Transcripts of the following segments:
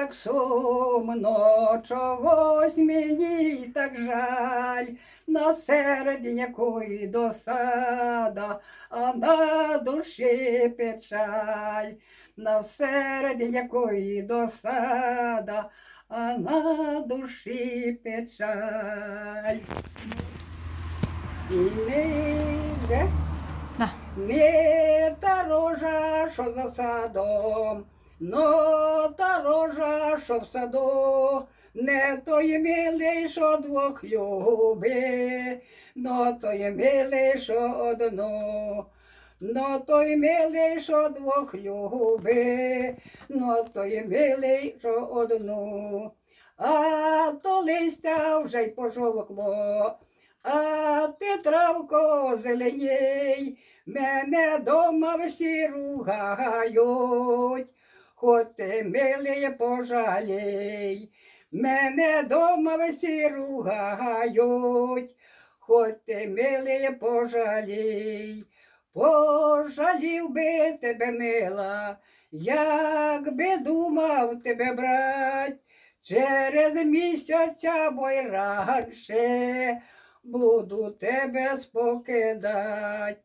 так сумно, чогось мені так жаль, на середі якої досада, а на душі печаль, на середі якої досада, а на душі печаль. І Да. не та рожа, що за садом, но та рожа, що в саду, не той милий, що двох люби, но той милий, що одну. Но той милий, що двох люби, но той милий, що одну. А то листя вже й пожовкло, а ти травко зеленій, мене дома всі ругають, ти милий пожалій, мене дома всі ругають, ти милий пожалій, пожалів би тебе мила, як би думав тебе брать, через місяця бо й раніше буду тебе спокидать.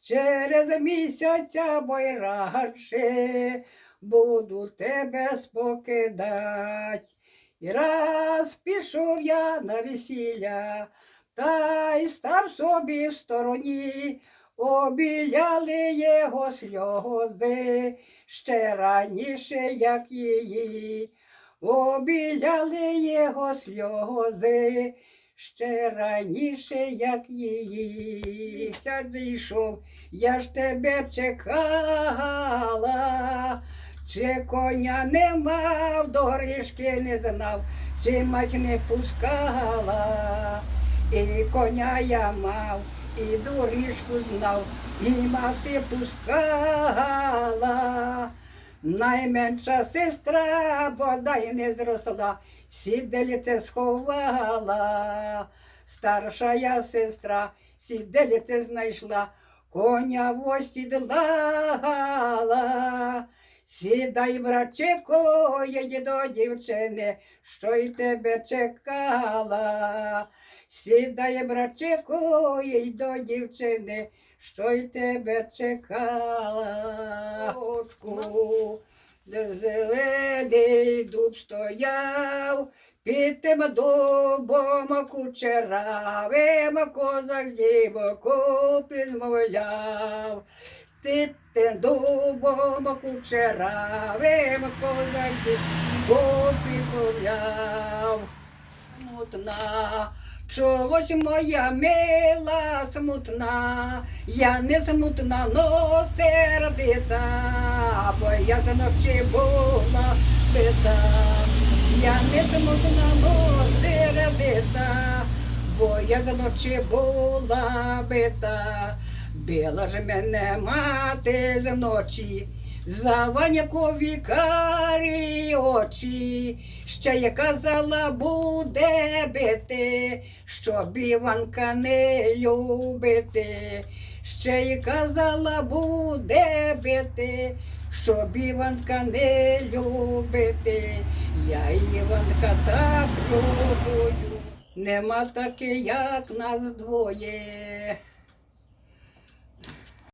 Через місяця бо й раніше буду тебе спокидать. І раз пішов я на весілля, та й став собі в стороні, обіляли його сльози ще раніше, як її, обіляли його сльози ще раніше, як її. Місяць зійшов, я ж тебе чекала, чи коня не мав, доріжки не знав, чи мать не пускала, і коня я мав, і доріжку знав, і мати пускала. Найменша сестра бодай не зросла, сідельце сховала. Старша я сестра сідельце знайшла, коня восідлала. Сідай, братчику, їдь до дівчини, що й тебе чекала. Сідай, братчику, їдь до дівчини, що й тебе чекала. Очку, де зелений дуб стояв, під тим дубом кучеравим козак дівоку підмовляв. Дубом кучеравим козак дівоку підмовляв. Смутна, чогось моя мила смутна, я не смутна, но сердита, бо я за ночі була бита. Я не смутна, но сердита, бо я за ночі була бита. Била ж мене мати з ночі, за ванякові карі очі, ще я казала буде бити, щоб Іванка не любити, ще й казала буде бити, щоб Іванка не любити, я Іванка так люблю. Нема таки, як нас двоє.